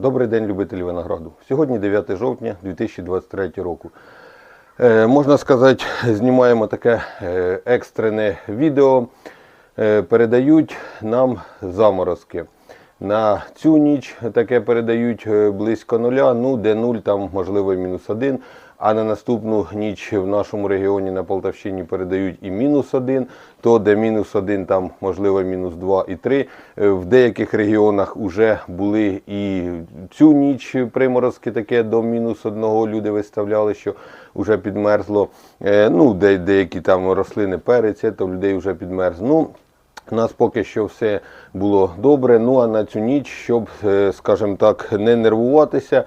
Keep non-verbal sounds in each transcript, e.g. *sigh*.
Добрий день, любителі винограду. Сьогодні 9 жовтня 2023 року. Е, можна сказати, знімаємо таке е, екстрене відео. Е, передають нам заморозки. На цю ніч таке передають близько нуля, ну де нуль, там можливо мінус один. А на наступну ніч в нашому регіоні на Полтавщині передають і мінус один, то де мінус один, там можливо мінус два і три. Е, В деяких регіонах вже були і цю ніч приморозки таке до мінус одного. Люди виставляли, що вже підмерзло. Е, Ну, де, деякі там рослини перець, то людей вже підмерз. Ну, у нас поки що все було добре. Ну а на цю ніч, щоб, е, скажімо так, не нервуватися,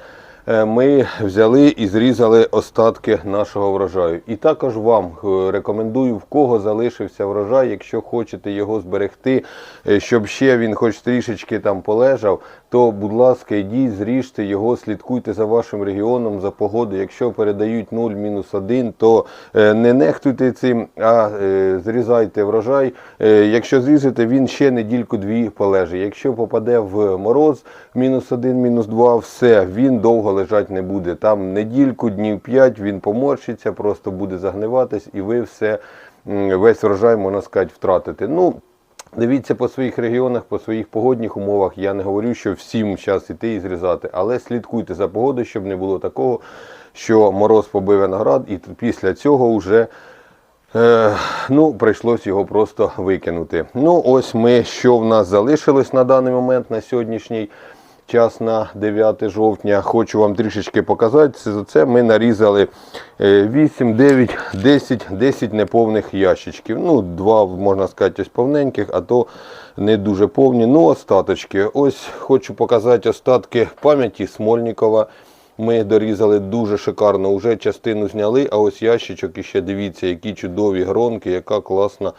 ми взяли і зрізали остатки нашого врожаю. І також вам е, рекомендую, в кого залишився врожай, якщо хочете його зберегти, е, щоб ще він хоч трішечки там полежав, то, будь ласка, йдіть, зріжте його, слідкуйте за вашим регіоном, за погодою. Якщо передають 0, мінус 1, то е, не нехтуйте цим, а е, зрізайте врожай. Е, Якщо зрізати, він ще недільку-дві полежить. Якщо попаде в мороз, мінус 1, мінус 2, все, він довго лежати не буде. Там недільку, днів 5 він поморщиться, просто буде загниватись, і ви все, весь врожай, можна сказати, втратите. Ну, Дивіться по своїх регіонах, по своїх погодних умовах. Я не говорю, що всім час іти і зрізати, але слідкуйте за погодою, щоб не було такого, що мороз побив виноград, і після цього вже е, ну, прийшлось його просто викинути. Ну, ось ми, що в нас залишилось на даний момент, на сьогоднішній час на 9 жовтня. Хочу вам трішечки показати. За це ми нарізали е, 8, 9, 10, 10 неповних ящичків. Ну, два, можна сказати, ось повненьких, а то не дуже повні. Ну, остаточки. Ось хочу показати остатки пам'яті Смольникова. Ми дорізали дуже шикарно. Уже частину зняли, а ось ящичок і ще дивіться, які чудові гронки, яка класна,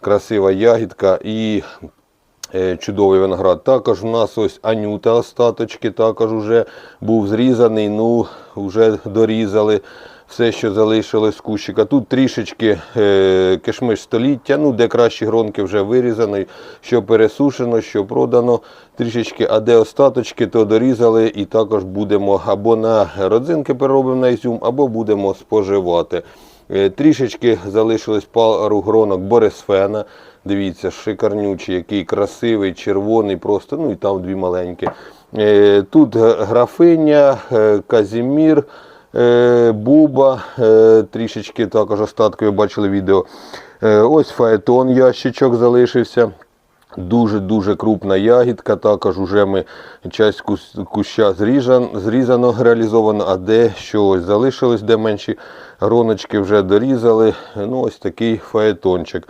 красива ягідка. І чудовий виноград. Також у нас ось анюта остаточки, також вже був зрізаний, ну вже дорізали все, що залишилось з кущика. Тут трішечки е, кишмиш століття, ну де кращі гронки вже вирізані, що пересушено, що продано трішечки, а де остаточки, то дорізали і також будемо або на родзинки переробимо на ізюм, або будемо споживати. Е, Трішечки залишилось пару гронок Борисфена. Дивіться, шикарнючий, який красивий, червоний, просто, ну і там дві маленькі. Е, Тут графиня, е, Казімір, Буба, трішечки також остатки ви бачили відео. Ось фаетон ящичок залишився. Дуже-дуже крупна ягідка. Також вже ми часть куща зріжан, зрізано, реалізовано, а де що ось залишилось, де менші гроночки вже дорізали. Ну, ось такий фаетончик.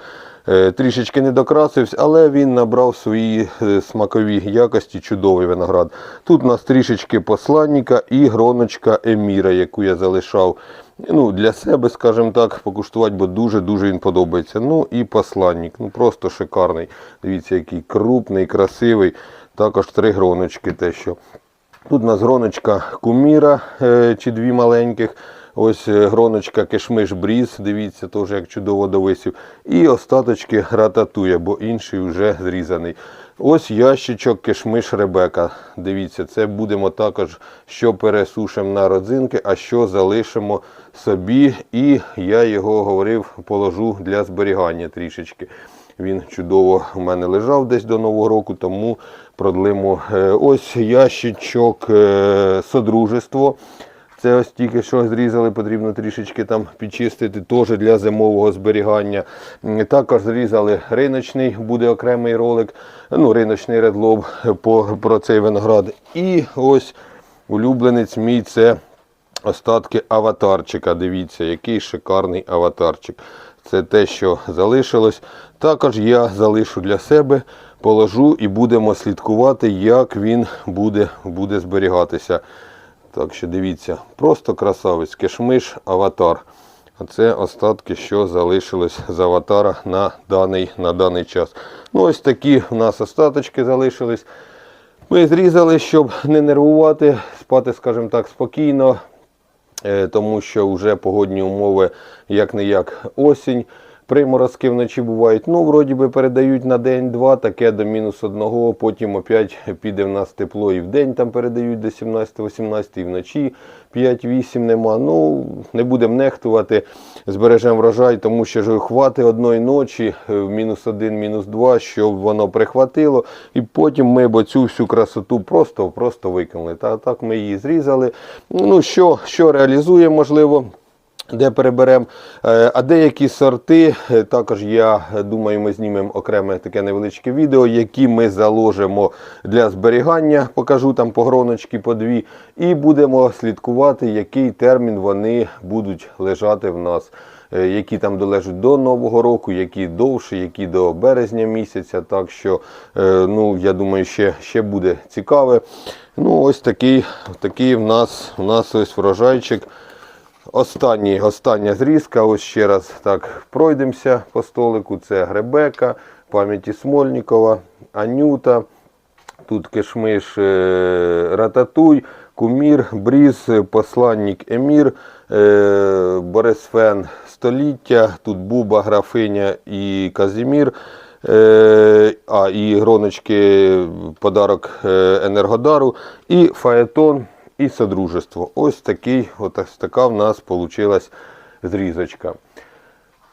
Е, Трішечки не докрасився, але він набрав свої е, смакові якості, чудовий виноград. Тут у нас трішечки посланника і гроночка Еміра, яку я залишав ну, для себе, скажімо так, покуштувати, бо дуже-дуже він подобається. Ну і посланник, ну просто шикарний. Дивіться, який крупний, красивий. Також три гроночки. те що. Тут у нас гроночка куміра е, чи дві маленьких. Ось е, гроночка кишмиш бріз, дивіться, теж як чудово довисів. І остаточки рататує, бо інший вже зрізаний. Ось ящичок кишмиш ребека. Дивіться, це будемо також, що пересушимо на родзинки, а що залишимо собі. І я його говорив, положу для зберігання трішечки. Він чудово у мене лежав десь до Нового року, тому продлимо. Е, Ось ящичок е, содружество. Це ось тільки що зрізали, потрібно трішечки там підчистити, теж для зимового зберігання. Також зрізали риночний, буде окремий ролик, ну, риночний редлоб по, про цей виноград. І ось улюбленець мій це остатки аватарчика. Дивіться, який шикарний аватарчик. Це те, що залишилось. Також я залишу для себе, положу і будемо слідкувати, як він буде, буде зберігатися. Так що дивіться, просто красавець, кишмиш, аватар. А це остатки, що залишилось з аватара на даний, на даний час. Ну, ось такі в нас остаточки залишились. Ми зрізали, щоб не нервувати, спати, скажімо так, спокійно, е, тому що вже погодні умови як не як осінь. Приморозки вночі бувають. Ну, вроді би передають на день-два, таке до мінус одного. Потім опять *laughs* піде в нас тепло і в день там передають до 17-18, і вночі 5-8 нема. Ну, не будемо нехтувати, збережемо врожай, тому що ж хвати одної ночі, е, в мінус один, мінус два, щоб воно прихватило. І потім ми б цю всю красоту просто, просто викинули. Та так ми її зрізали. Ну, що, що реалізує, можливо де переберемо. Е, А деякі сорти, е, також я думаю, ми знімемо окреме таке невеличке відео, які ми заложимо для зберігання, покажу там погроночки по дві, і будемо слідкувати, який термін вони будуть лежати в нас. Е, Які там долежать до Нового року, які довше, які до березня місяця. Так що, ну, я думаю, ще, ще буде цікаве. Ну, ось такий, такий в нас, в нас ось врожайчик. Останній, остання зрізка, ось ще раз так пройдемося по столику. Це Гребека, пам'яті Смольнікова, Анюта, тут кишмиш е, Рататуй, Кумір, Бріз, посланник Емір, е, Борисфен Століття, тут Буба, Графиня і Казімір. Е, а, і гроночки подарок Енергодару, і Фаетон, і Содружество. Ось такий, ось така в нас вийшла зрізочка.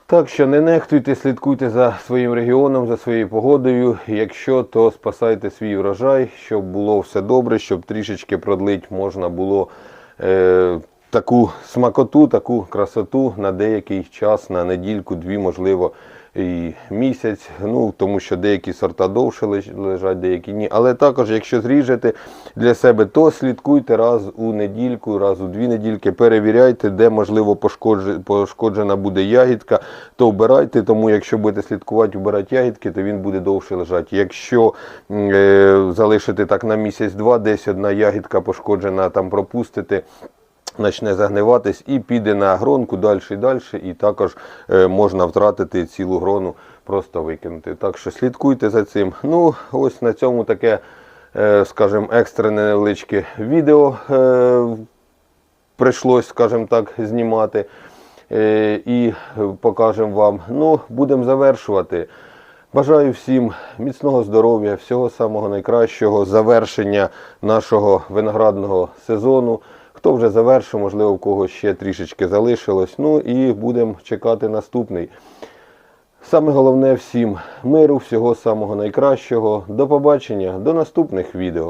Так що не нехтуйте, слідкуйте за своїм регіоном, за своєю погодою. Якщо, то спасайте свій врожай, щоб було все добре, щоб трішечки продлить можна було е, таку смакоту, таку красоту на деякий час, на недільку, дві, можливо, і місяць. Ну, тому що деякі сорта довше леж- лежать, деякі ні. Але також, якщо зріжете для себе, то слідкуйте раз у недільку, раз у дві недільки, перевіряйте, де можливо пошкоджена буде ягідка, то вбирайте, тому якщо будете слідкувати, вбирати ягідки, то він буде довше лежати. Якщо е, залишити так на місяць-два, десь одна ягідка пошкоджена, там пропустите. Почне загниватись і піде на гронку далі і далі, і також е, можна втратити цілу грону, просто викинути. Так що слідкуйте за цим. Ну, ось на цьому таке, е, скажімо, екстрене невеличке відео е, прийшлось, скажімо так, знімати. І покажемо вам. Ну, будемо завершувати. Бажаю всім міцного здоров'я, всього самого найкращого, завершення нашого виноградного сезону. Хто вже завершив, можливо, в кого ще трішечки залишилось. Ну і будемо чекати наступний. Саме головне всім миру, всього самого найкращого. До побачення, до наступних відео.